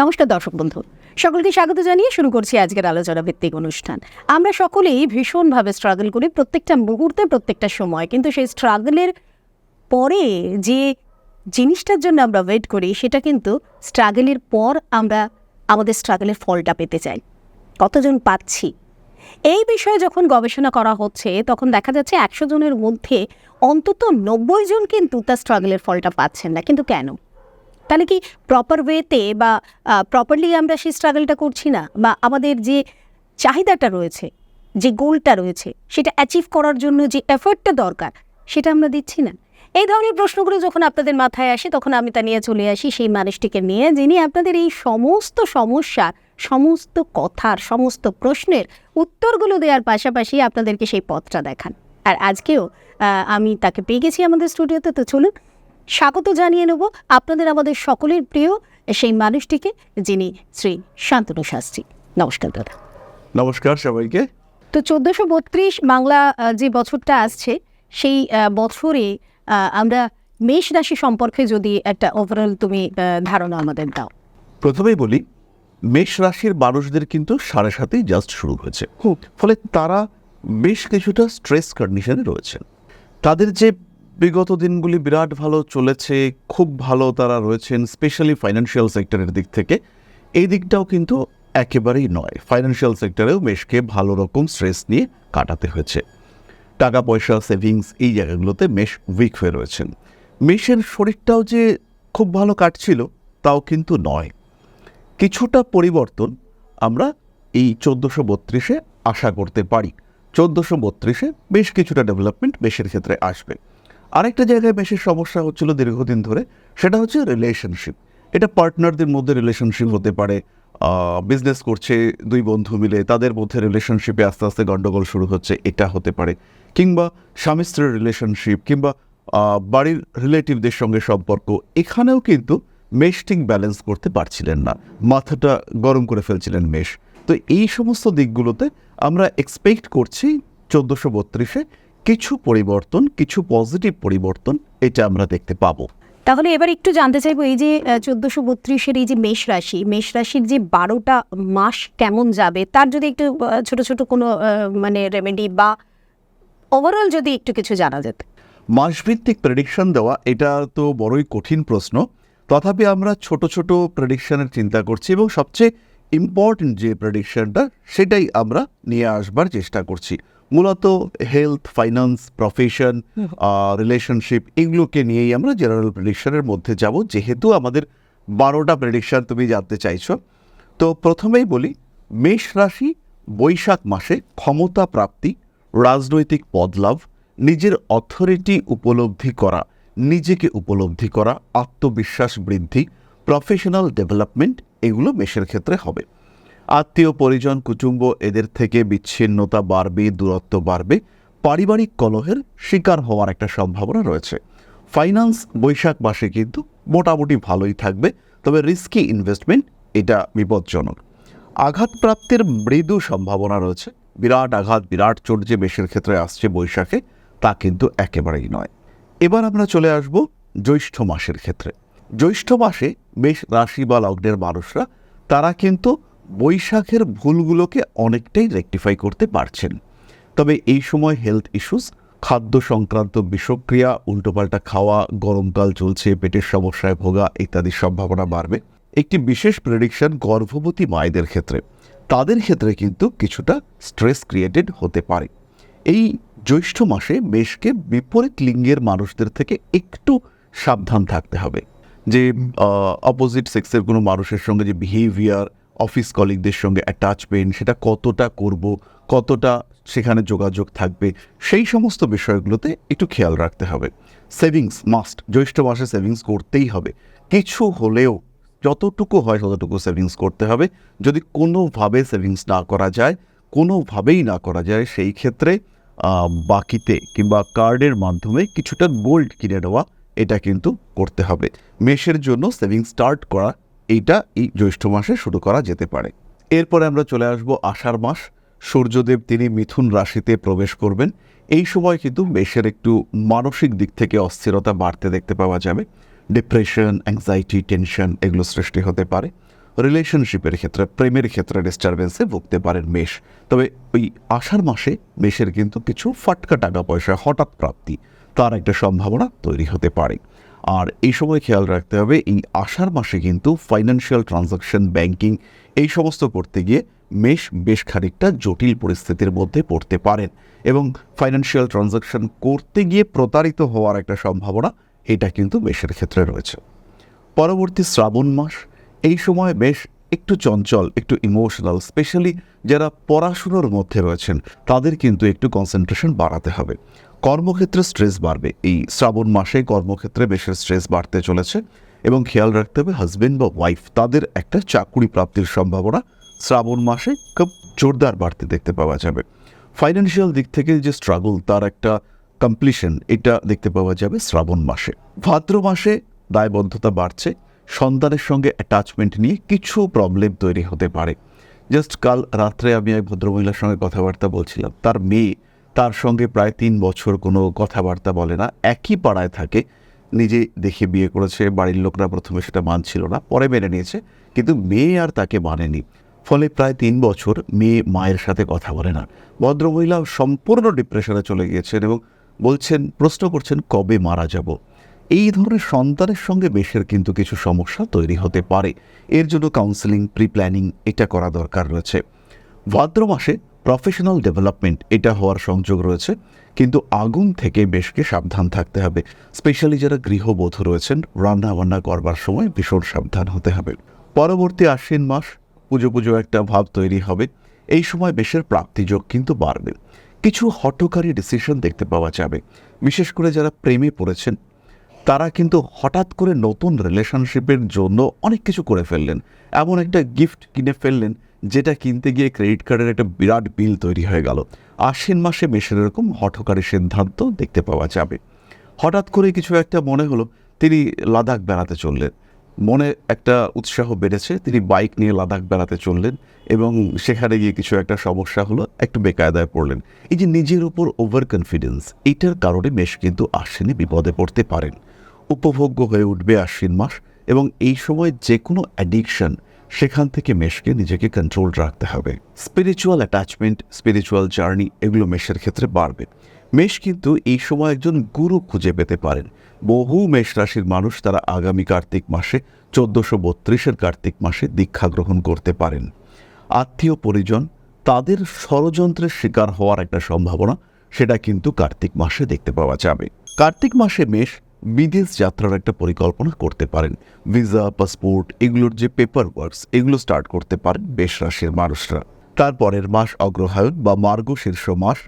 নমস্কার দর্শক বন্ধু। সকলকে স্বাগত জানিয়ে শুরু করছি আজকের আলোচনা ভিত্তিক অনুষ্ঠান। আমরা সকলেই ভীষণভাবে স্ট্রাগল করি প্রত্যেকটা মুহূর্তে, প্রত্যেকটা সময়। কিন্তু সেই স্ট্রাগলের পরে যে জিনিসটার জন্য আমরা ওয়েট করি, সেটা কিন্তু স্ট্রাগলের পর আমরা আমাদের স্ট্রাগলের ফলটা পেতে চাই। কতজন পাচ্ছি? এই বিষয়ে যখন গবেষণা করা হচ্ছে, তখন দেখা যাচ্ছে একশো জনের মধ্যে অন্তত নব্বই জন কিন্তু তার স্ট্রাগলের ফলটা পাচ্ছেন না। কিন্তু কেন? তাহলে কি প্রপার ওয়েতে বা প্রপারলি আমরা সেই স্ট্রাগলটা করছি না? বা আমাদের যে চাহিদাটা রয়েছে, যে গোলটা রয়েছে, সেটা অ্যাচিভ করার জন্য যে এফর্টটা দরকার, সেটা আমরা দিচ্ছি না। এই ধরনের প্রশ্নগুলো যখন আপনাদের মাথায় আসে, তখন আমি তা নিয়ে চলে আসি সেই মানুষটিকে নিয়ে, যিনি আপনাদের এই সমস্ত সমস্যার সমস্ত কথার, সমস্ত প্রশ্নের উত্তরগুলো দেওয়ার পাশাপাশি আপনাদেরকে সেই পথটা দেখান। আর আজকেও আমি তাকে পেয়ে গেছি আমাদের স্টুডিওতে তো চলুন স্বাগত জানিয়ে নেব আপনাদের আমাদের সকলের প্রিয় সেই মানুষটিকে যিনি শ্রী শান্তনু শাস্ত্রী। নমস্কার দাদা। নমস্কার সবাইকে। তো চোদ্দোশো বত্রিশ বাংলা যে বছরটা আসছে সেই বছরে আমরা মেষ রাশি সম্পর্কে যদি একটা ওভারঅল তুমি ধারণা আমাদের দাও। প্রথমেই বলি মেষ রাশির মানুষদের কিন্তু সাড়ে সাতেই জাস্ট শুরু হয়েছে। ফলে তারা বেশ কিছুটা স্ট্রেস কন্ডিশনে রয়েছেন। তাদের যে বিগত দিনগুলি বিরাট ভালো চলেছে, খুব ভালো তারা রয়েছেন স্পেশালি ফাইন্যান্সিয়াল সেক্টরের দিক থেকে। এই দিকটাও কিন্তু একেবারেই নয়। ফাইন্যান্সিয়াল সেক্টরেও মেশকে ভালো রকম স্ট্রেস নিয়ে কাটাতে হয়েছে। টাকা, পয়সা সেভিংস এই জায়গাগুলোতে মেশ উইক হয়ে রয়েছেন। মেশের শরীরটাও যে খুব ভালো কাটছিল, তাও কিন্তু নয়। কিছুটা পরিবর্তন আমরা এই চোদ্দোশো বত্রিশে আশা করতে পারি। চোদ্দোশো বত্রিশে বেশ কিছুটা ডেভেলপমেন্ট মেশের ক্ষেত্রে আসবে। আরেকটা জায়গায় বেশি সমস্যা হচ্ছিল দীর্ঘদিন ধরে, সেটা হচ্ছে রিলেশনশিপ এটা পার্টনারদের মধ্যে রিলেশনশিপ হতে পারে বিজনেস করছে দুই বন্ধু মিলে, তাদের মধ্যে রিলেশনশিপে আস্তে আস্তে গণ্ডগোল শুরু হচ্ছে, এটা হতে পারে। কিংবা স্বামী স্ত্রীর রিলেশনশিপ কিংবা বাড়ির রিলেটিভদের সঙ্গে সম্পর্ক, এখানেও কিন্তু মেশ ঠিক ব্যালেন্স করতে পারছিলেন না। মাথাটা গরম করে ফেলছিলেন মেশ। তো এই সমস্ত দিকগুলোতে আমরা এক্সপেক্ট করছি চোদ্দোশো বত্রিশে কিছু পরিবর্তন কিছু পজিটিভ পরিবর্তন এটা আমরা দেখতে পাবো। তাহলে এবার একটু জানতে চাইব এই যে চোদ্দোশো বত্রিশের এই যে মেষ রাশি মেষ রাশির যে বারোটা মাস কেমন যাবে? তার যদি একটু ছোট ছোট কোনো মানে রেমেডি বা ওভারঅল যদি একটু কিছু জানা যেত। মাসভিত্তিক প্রেডিকশন দেওয়া এটা তো বড়ই কঠিন প্রশ্ন। তথাপি আমরা ছোট ছোট প্রেডিকশনের চিন্তা করছি এবং সবচেয়ে ইম্পর্টেন্ট যে প্রেডিকশনটা সেটাই আমরা নিয়ে আসবার চেষ্টা করছি। মূলত হেলথ ফাইন্যান্স প্রফেশন রিলেশনশিপ এগুলোকে নিয়েই আমরা জেনারেল প্রেডিকশনের মধ্যে যাব। যেহেতু আমাদের বারোটা প্রেডিকশন তুমি জানতে চাইছো তো প্রথমেই বলি মেষ রাশি বৈশাখ মাসে ক্ষমতা প্রাপ্তি রাজনৈতিক পদলাভ নিজের অথরিটি উপলব্ধি করা নিজেকে উপলব্ধি করা আত্মবিশ্বাস বৃদ্ধি প্রফেশনাল ডেভেলপমেন্ট এগুলো মেষের ক্ষেত্রে হবে। আত্মীয় পরিজন কুটুম্ব এদের থেকে বিচ্ছিন্নতা বাড়বে, দূরত্ব বাড়বে, পারিবারিক কলহের শিকার হওয়ার একটা সম্ভাবনা রয়েছে। ফাইন্যান্স বৈশাখ মাসে কিন্তু মোটামুটি ভালোই থাকবে, তবে রিস্কি ইনভেস্টমেন্ট এটা বিপজ্জনক। আঘাতপ্রাপ্তির মৃদু সম্ভাবনা রয়েছে। বিরাট আঘাত, বিরাট চোট যে মেষের ক্ষেত্রে আসছে বৈশাখে, তা কিন্তু একেবারেই নয়। এবার আমরা চলে আসব জ্যৈষ্ঠ মাসের ক্ষেত্রে। জ্যৈষ্ঠ মাসে বেশ রাশি বা লগ্নের মানুষরা, তারা কিন্তু বৈশাখের ভুলগুলোকে অনেকটাই রেকটিফাই করতে পারছেন। তবে এই সময় হেলথ ইস্যুস খাদ্য সংক্রান্ত বিষক্রিয়া, উল্টোপাল্টা খাওয়া, গরমকাল চলছে, পেটের সমস্যায় ভোগা ইত্যাদির সম্ভাবনা বাড়বে। একটি বিশেষ প্রেডিকশন গর্ভবতী মায়েদের ক্ষেত্রে। তাদের ক্ষেত্রে কিন্তু কিছুটা স্ট্রেস ক্রিয়েটেড হতে পারে। এই জ্যৈষ্ঠ মাসে মেষকে বিপরীত লিঙ্গের মানুষদের থেকে একটু সাবধান থাকতে হবে। যে অপোজিট সেক্সের কোনো মানুষের সঙ্গে যে বিহেভিয়ার অফিস কলিগদের সঙ্গে অ্যাটাচমেন্ট সেটা কতটা করব, কতটা সেখানে যোগাযোগ থাকবে, সেই সমস্ত বিষয়গুলোতে একটু খেয়াল রাখতে হবে। সেভিংস মাস্ট জ্যৈষ্ঠ মাসে সেভিংস করতেই হবে। কিছু হলেও, যতটুকু হয় ততটুকু সেভিংস করতে হবে। যদি কোনোভাবে সেভিংস না করা যায়, কোনোভাবেই না করা যায়, সেই ক্ষেত্রে বাকিতে কিংবা কার্ডের মাধ্যমে কিছুটা গোল্ড কিনে নেওয়া, এটা কিন্তু করতে হবে। মেষের জন্য সেভিংস স্টার্ট করা এইটা এই জ্যৈষ্ঠ মাসে শুরু করা যেতে পারে। এরপরে আমরা চলে আসব আষাঢ় মাস। সূর্যদেব তিনি মিথুন রাশিতে প্রবেশ করবেন। এই সময় কিন্তু মেষের একটু মানসিক দিক থেকে অস্থিরতা বাড়তে দেখতে পাওয়া যাবে। ডিপ্রেশন অ্যাংজাইটি টেনশন এগুলো সৃষ্টি হতে পারে। রিলেশনশিপের ক্ষেত্রে, প্রেমের ক্ষেত্রে ডিস্টারবেন্সে ভুগতে পারেন মেষ। তবে ওই আষাঢ় মাসে মেষের কিন্তু কিছু ফাটকা টাকা পয়সা হঠাৎ প্রাপ্তি, তার একটা সম্ভাবনা তৈরি হতে পারে। আর এই সময় খেয়াল রাখতে হবে, এই আষাঢ় মাসে কিন্তু ফাইন্যান্সিয়াল ট্রানজাকশন ব্যাংকিং এই সমস্ত করতে গিয়ে মেষ বেশ খানিকটা জটিল পরিস্থিতির মধ্যে পড়তে পারেন এবং ফাইন্যান্সিয়াল ট্রানজাকশন করতে গিয়ে প্রতারিত হওয়ার একটা সম্ভাবনা এটা কিন্তু মেষের ক্ষেত্রে রয়েছে। পরবর্তী শ্রাবণ মাস, এই সময় বেশ একটু চঞ্চল, একটু ইমোশনাল স্পেশালি যারা পড়াশুনোর মধ্যে রয়েছেন, তাদের কিন্তু একটু কনসেন্ট্রেশন বাড়াতে হবে। কর্মক্ষেত্রে স্ট্রেস বাড়বে। এই শ্রাবণ মাসে কর্মক্ষেত্রে বেশের স্ট্রেস বাড়তে চলেছে এবং খেয়াল রাখতে হবে হাজবেন্ড বা ওয়াইফ তাদের একটা চাকুরি প্রাপ্তির সম্ভাবনা শ্রাবণ মাসে খুব জোরদার বাড়তে দেখতে পাওয়া যাবে। ফাইন্যান্সিয়াল দিক থেকে যে স্ট্রাগল তার একটা কমপ্লিশন এটা দেখতে পাওয়া যাবে শ্রাবণ মাসে। ভাদ্র মাসে দায়বদ্ধতা বাড়ছে, সন্তানের সঙ্গে অ্যাটাচমেন্ট নিয়ে কিছু প্রবলেম তৈরি হতে পারে। জাস্ট কাল রাত্রে আমি এক ভদ্রমহিলার সঙ্গে কথাবার্তা বলছিলাম, তার মেয়ে তার সঙ্গে প্রায় তিন বছর কোনো কথাবার্তা বলে না, একই পাড়ায় থাকে। নিজে দেখে বিয়ে করেছে, বাড়ির লোকরা প্রথমে সেটা মানছিল না, পরে মেনে নিয়েছে, কিন্তু মেয়ে আর তাকে মানেনি। ফলে প্রায় তিন বছর মেয়ে মায়ের সাথে কথা বলে না। ভদ্রমহিলা সম্পূর্ণ ডিপ্রেশনে চলে গিয়েছেন এবং বলছেন, প্রশ্ন করছেন, কবে মারা যাব? এই ধরনের সন্তানের সঙ্গে বেশের কিন্তু কিছু সমস্যা তৈরি হতে পারে। এর জন্য কাউন্সেলিং প্রি প্ল্যানিং এটা করা দরকার রয়েছে। ভাদ্র মাসে প্রফেশনাল ডেভেলপমেন্ট এটা হওয়ার সংযোগ রয়েছে, কিন্তু আগুন থেকে বেশকে সাবধান থাকতে হবে। স্পেশালি যারা গৃহবধূ রয়েছেন রান্না বান্না করবার সময় ভীষণ সাবধান হতে হবে। পরবর্তী আশ্বিন মাস, পুজো পুজো একটা ভাব তৈরি হবে। এই সময় বেশের প্রাপ্তিযোগ কিন্তু বাড়বে। কিছু হটকারী ডিসিশন দেখতে পাওয়া যাবে। বিশেষ করে যারা প্রেমে পড়েছেন, তারা কিন্তু হঠাৎ করে নতুন রিলেশনশিপের জন্য অনেক কিছু করে ফেললেন। এমন একটা গিফট কিনে ফেললেন যেটা কিনতে গিয়ে ক্রেডিট কার্ডের একটা বিরাট বিল তৈরি হয়ে গেল। আশ্বিন মাসে মেশের এরকম হঠকারী সিদ্ধান্ত দেখতে পাওয়া যাবে। হঠাৎ করে কিছু একটা মনে হলো, তিনি লাদাখ বেড়াতে চললেন। মনে একটা উৎসাহ বেড়েছে, তিনি বাইক নিয়ে লাদাখ বেড়াতে চললেন এবং সেখানে গিয়ে কিছু একটা সমস্যা হলো, একটু বেকায়দায় পড়লেন। এই যে নিজের উপর ওভার কনফিডেন্স এটার কারণে মেষ কিন্তু আশ্বিনে বিপদে পড়তে পারেন। উপভোগ্য হয়ে উঠবে আশ্বিন মাস এবং এই সময় যে কোনো অ্যাডিকশন সেখান থেকে মেষকে নিজেকে কন্ট্রোল রাখতে হবে। স্পিরিচুয়াল অ্যাটাচমেন্ট স্পিরিচুয়াল জার্নি এগুলো মেষের ক্ষেত্রে বাড়বে। মেষ কিন্তু এই সময় একজন গুরু খুঁজে পেতে পারেন। বহু মেষ রাশির মানুষ তারা আগামী কার্তিক মাসে চোদ্দশো বত্রিশের কার্তিক মাসে দীক্ষা গ্রহণ করতে পারেন। আত্মীয় পরিজন, তাদের ষড়যন্ত্রের শিকার হওয়ার একটা সম্ভাবনা, সেটা কিন্তু কার্তিক মাসে দেখতে পাওয়া যাবে। কার্তিক মাসে মেষ বিদেশ যাত্রার একটা পরিকল্পনা করতে পারেন। ভিসা, পাসপোর্ট, এগুলোর যে পেপার ওয়ার্কস এগুলো স্টার্ট করতে পারেন বেশ রাশির মানুষরা। তারপরের মাস অগ্রহায়ণ বা মার্গ শীর্ষ মাস,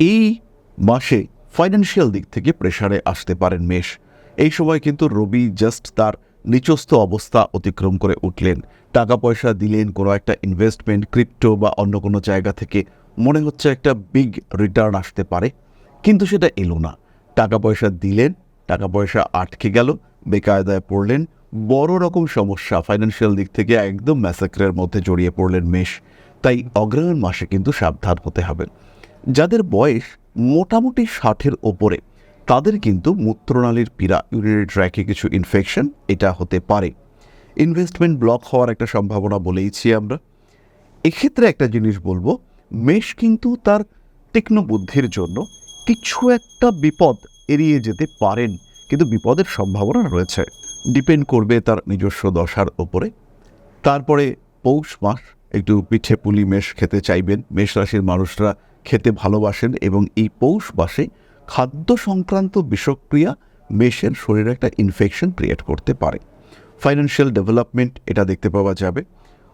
এই মাসে ফাইন্যান্সিয়াল দিক থেকে প্রেসারে আসতে পারেন মেষ। এই সময় কিন্তু রবি জাস্ট তার নিচস্থ অবস্থা অতিক্রম করে উঠলেন। টাকা পয়সা দিলেন কোনো একটা ইনভেস্টমেন্ট ক্রিপ্টো বা অন্য কোনো জায়গা থেকে, মনে হচ্ছে একটা বিগ রিটার্ন আসতে পারে। কিন্তু সেটা এলো না। টাকা পয়সা দিলেন টাকা পয়সা আটকে গেল, বেকায়দায় পড়লেন, বড় রকম সমস্যা ফাইন্যান্সিয়াল দিক থেকে একদম ম্যাসাক্রের মধ্যে জড়িয়ে পড়লেন মেষ। তাই অগ্রহায়ণ মাসে কিন্তু সাবধান হতে হবে। যাদের বয়স মোটামুটি ষাটের ওপরে, তাদের কিন্তু মূত্রনালীর পীড়া ইউরিনারি ট্র্যাকে কিছু ইনফেকশন এটা হতে পারে। ইনভেস্টমেন্ট ব্লক হওয়ার একটা সম্ভাবনা বলেইছি আমরা। এক্ষেত্রে একটা জিনিস বলব, মেষ কিন্তু তার তীক্ষ্ণ বুদ্ধির জন্য কিছু একটা বিপদ এড়িয়ে যেতে পারেন, কিন্তু বিপদের সম্ভাবনা রয়েছে। ডিপেন্ড করবে তার নিজস্ব দশার ওপরে। তারপরে পৌষ মাস, একটু পিঠে পুলি মেষ খেতে চাইবেন। মেষ রাশির মানুষরা খেতে ভালোবাসেন এবং এই পৌষ মাসে খাদ্য সংক্রান্ত বিষক্রিয়া মেষের শরীরে একটা ইনফেকশন ক্রিয়েট করতে পারে। ফাইন্যান্সিয়াল ডেভেলপমেন্ট এটা দেখতে পাওয়া যাবে।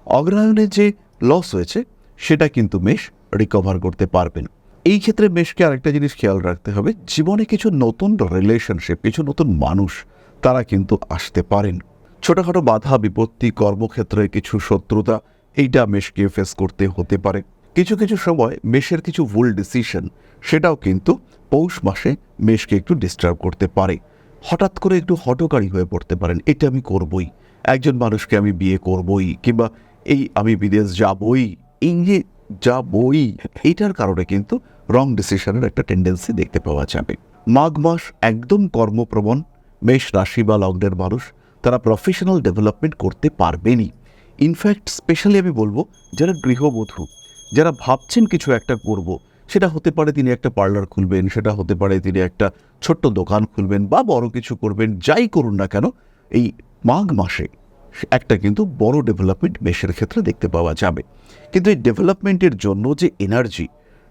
অগ্রহায়ণে যে লস হয়েছে, সেটা কিন্তু মেষ রিকভার করতে পারবেন। এই ক্ষেত্রে মেষকে আরেকটা জিনিস খেয়াল রাখতে হবে, জীবনে কিছু নতুন রিলেশনশিপ কিছু নতুন মানুষ তারা কিন্তু আসতে পারেন। ছোটোখাটো বাধা, বিপত্তি, কর্মক্ষেত্রে কিছু শত্রুতা, এইটা মেষকে ফেস করতে হতে পারে। কিছু কিছু সময় মেষের কিছু ভুল ডিসিশন সেটাও কিন্তু পৌষ মাসে মেষকে একটু ডিস্টার্ব করতে পারে। হঠাৎ করে একটু হটকারী হয়ে পড়তে পারেন, এটা আমি করবই, একজন মানুষকে আমি বিয়ে করবই, কিংবা এই আমি বিদেশ যাবই, এই যে যাবই। এইটার কারণে কিন্তু রং ডিসিশনের একটা টেন্ডেন্সি দেখতে পাওয়া যাবে। মাঘ মাস একদম কর্মপ্রবণ, মেষ রাশি বা লগ্নের মানুষ তারা প্রফেশনাল ডেভেলপমেন্ট করতে পারবেনই। ইনফ্যাক্ট স্পেশালি আমি বলব, যারা গৃহবধূ, যারা ভাবছেন কিছু একটা করব, সেটা হতে পারে তিনি একটা পার্লার খুলবেন, সেটা হতে পারে তিনি একটা ছোট্ট দোকান খুলবেন বা বড় কিছু করবেন, যাই করুন না কেন, এই মাঘ মাসে একটা কিন্তু বড় ডেভেলপমেন্ট মেষের ক্ষেত্রে দেখতে পাওয়া যাবে। কিন্তু এই ডেভেলপমেন্টের জন্য যে এনার্জি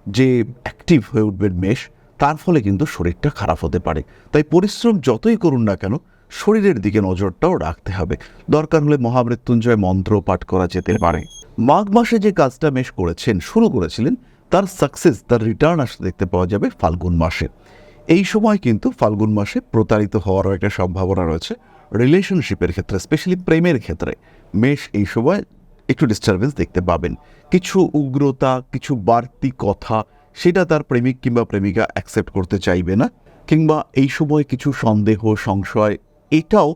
যে অ্যাক্টিভ হয়ে উঠবেন মেষ, তার ফলে কিন্তু শরীরটা খারাপ হতে পারে। তাই পরিশ্রম যতই করুন না কেন, শরীরের দিকে নজরটাও রাখতে হবে। দরকার হলে মহামৃত্যুঞ্জয় মন্ত্র পাঠ করা যেতে পারে। মাঘ মাসে যে কাজটা মেষ করেছেন, শুরু করেছিলেন, তার সাকসেস তার রিটার্ন আসতে দেখতে পাওয়া যাবে ফাল্গুন মাসে। এই সময় কিন্তু ফাল্গুন মাসে প্রতারিত হওয়ারও একটা সম্ভাবনা রয়েছে। রিলেশনশিপের ক্ষেত্রে স্পেশালি প্রেমের ক্ষেত্রে, মেষ এই সময় একটু ডিস্টারবেন্স দেখতে পাবেন। কিছু উগ্রতা, কিছু বাড়তি কথা, সেটা তার প্রেমিক কিংবা প্রেমিকা অ্যাকসেপ্ট করতে চাইবে না, কিংবা এই সময় কিছু সন্দেহ, সংশয়, এটাও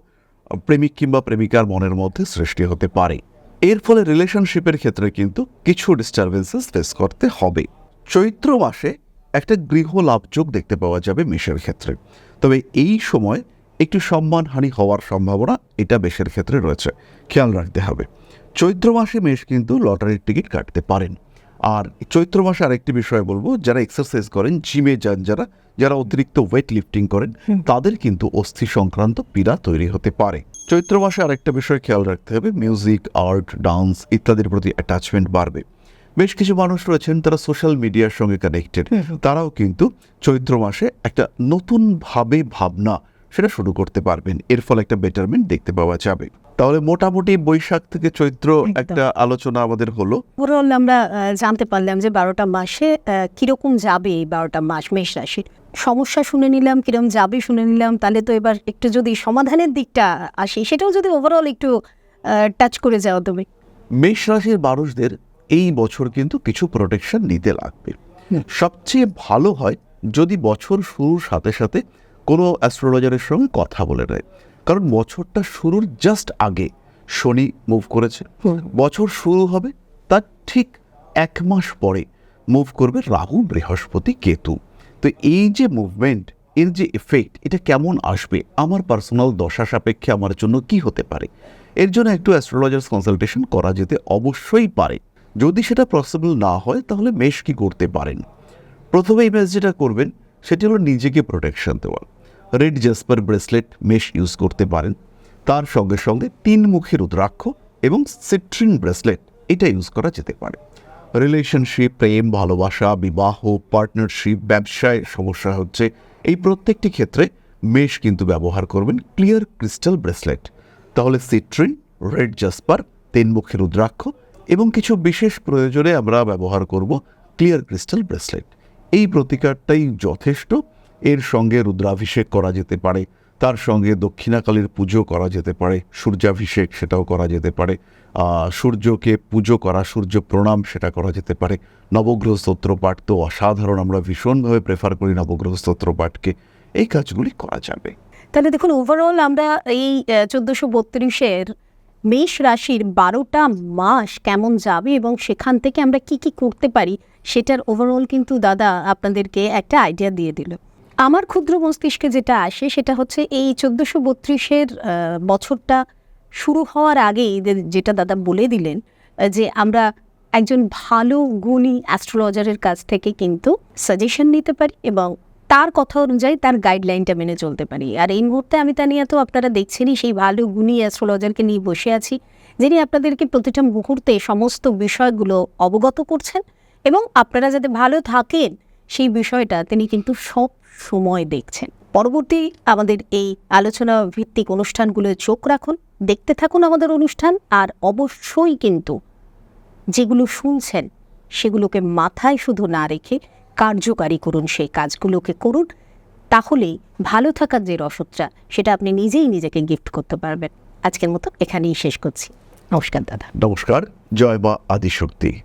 প্রেমিক কিংবা প্রেমিকার মনের মধ্যে সৃষ্টি হতে পারে। এর ফলে রিলেশনশিপের ক্ষেত্রে কিন্তু কিছু ডিস্টারবেন্সেস ফেস করতে হবে। চৈত্র মাসে একটা গৃহ লাভযোগ দেখতে পাওয়া যাবে মেষের ক্ষেত্রে। তবে এই সময় একটু সম্মানহানি হওয়ার সম্ভাবনা এটা মেষের ক্ষেত্রে রয়েছে। খেয়াল রাখতে হবে। চৈত্র মাসে মেষ কিন্তু লটারির টিকিট কাটতে পারেন। আর চৈত্র মাসে আরেকটি বিষয় বলব যারা এক্সারসাইজ করেন জিমে যান যারা যারা অতিরিক্ত ওয়েট লিফটিং করেন তাদের কিন্তু অস্থি সংক্রান্ত পীড়া তৈরি হতে পারে। চৈত্র মাসে আরেকটা বিষয় খেয়াল রাখতে হবে মিউজিক আর্ট ডান্স ইত্যাদির প্রতি অ্যাটাচমেন্ট বাড়বে। বেশ কিছু মানুষ রয়েছেন তারা সোশ্যাল মিডিয়ার সঙ্গে কানেক্টেড তারাও কিন্তু চৈত্র মাসে একটা নতুন ভাবে ভাবনা সেটা শুরু করতে পারবেন। এর ফলে একটা বেটারমেন্ট দেখতে পাওয়া যাবে। তাহলে মোটামুটি বৈশাখ থেকে চৈত্র একটা আলোচনা আমাদের হলো। ওভারঅল আমরা জানতে পারলাম যে বারোটা মাসে কীরকম যাবে এই বারোটা মাস মেষ রাশির সমস্যা শুনে নিলাম কীরকম যাবে শুনে নিলাম তাহলে তো এবার একটু যদি সমাধানের দিকটা আসি সেটাও যদি ওভারঅল একটু টাচ করে যাও তুমি। মেষ রাশির মানুষদের এই বছর কিন্তু কিছু প্রোটেকশন নিতে লাগবে। সবচেয়ে ভালো হয় যদি বছর শুরুর সাথে সাথে কোনো অ্যাস্ট্রোলজারের সঙ্গে কথা বলে নেয়। কারণ বছরটা শুরুর জাস্ট আগে শনি মুভ করেছে। বছর শুরু হবে তার ঠিক এক মাস পরে মুভ করবে রাহু বৃহস্পতি কেতু। তো এই যে মুভমেন্ট এর যে এফেক্ট এটা কেমন আসবে? আমার পার্সোনাল দশা সাপেক্ষে আমার জন্য কি হতে পারে? এর জন্য একটু অ্যাস্ট্রোলজার্স কনসালটেশন করা যেতে অবশ্যই পারে। যদি সেটা পসিবল না হয় তাহলে মেষ কি করতে পারেন? প্রথমে এই মেষ যেটা করবেন সেটি হলো নিজেকে প্রোটেকশন দেওয়া। রেড জাসপার ব্রেসলেট মেশ ইউজ করতে পারেন। তার সঙ্গে সঙ্গে তিন মুখের রুদ্রাক্ষ এবং সিট্রিন ব্রেসলেট এটা ইউজ করা যেতে পারে। রিলেশনশিপ, প্রেম, ভালোবাসা, বিবাহ, পার্টনারশিপ, ব্যবসায় সমস্যা হচ্ছে। এই প্রত্যেকটি ক্ষেত্রে মেশ কিন্তু ব্যবহার করবেন ক্লিয়ার ক্রিস্টাল ব্রেসলেট। তাহলে সিট্রিন, রেড জাসপার, তিন মুখের রুদ্রাক্ষ এবং কিছু বিশেষ প্রয়োজনে আমরা ব্যবহার করব ক্লিয়ার ক্রিস্টাল ব্রেসলেট। এই প্রতিকারটাই যথেষ্ট এর সঙ্গে রুদ্রাভিষেক করা যেতে পারে। তার সঙ্গে দক্ষিণাকালীর পুজো করা যেতে পারে, সূর্যাভিষেক সেটাও করা যেতে পারে সূর্যকে পুজো করা, সূর্য প্রণাম সেটা করা যেতে পারে। নবগ্রহ স্তোত্র পাঠ তো অসাধারণ, আমরা ভীষণভাবে প্রেফার করি নবগ্রহ স্তোত্র পাঠকে এই কাজগুলি করা যাবে। তাহলে দেখুন ওভারঅল আমরা এই চোদ্দোশো বত্রিশের মেষ রাশির বারোটা মাস কেমন যাবে এবং সেখান থেকে আমরা কি কি করতে পারি, সেটার ওভারঅল কিন্তু দাদা আপনাদেরকে একটা আইডিয়া দিয়ে দিল। আমার ক্ষুদ্র মস্তিষ্কে যেটা আসে সেটা হচ্ছে এই চোদ্দোশো বত্রিশের বছরটা শুরু হওয়ার আগেই যেটা দাদা বলে দিলেন যে আমরা একজন ভালো গুণী অ্যাস্ট্রোলজারের কাছ থেকে কিন্তু সাজেশন নিতে পারি এবং তার কথা অনুযায়ী তার গাইডলাইনটা মেনে চলতে পারি। আর এই মুহূর্তে আমি তা নিয়ে তো আপনারা দেখছেনই, সেই ভালো গুণী অ্যাস্ট্রোলজারকে নিয়ে বসে আছি, যিনি আপনাদেরকে প্রতিটা মুহূর্তে সমস্ত বিষয়গুলো অবগত করছেন এবং আপনারা যাতে ভালো থাকেন সেই বিষয়টা তিনি কিন্তু সব সময় দেখছেন। পরবর্তী আমাদের এই আলোচনা ভিত্তিক অনুষ্ঠানগুলো চোখ রাখুন, দেখতে থাকুন আমাদের অনুষ্ঠান, আর অবশ্যই কিন্তু যেগুলো শুনছেন সেগুলোকে মাথায় শুধু না রেখে কার্যকারী করুন সেই কাজগুলোকে করুন তাহলেই ভালো থাকার যে রসদটা সেটা আপনি নিজেই নিজেকে গিফট করতে পারবেন। আজকের মতো এখানেই শেষ করছি। নমস্কার, দাদা। নমস্কার, জয় মা আদিশক্তি।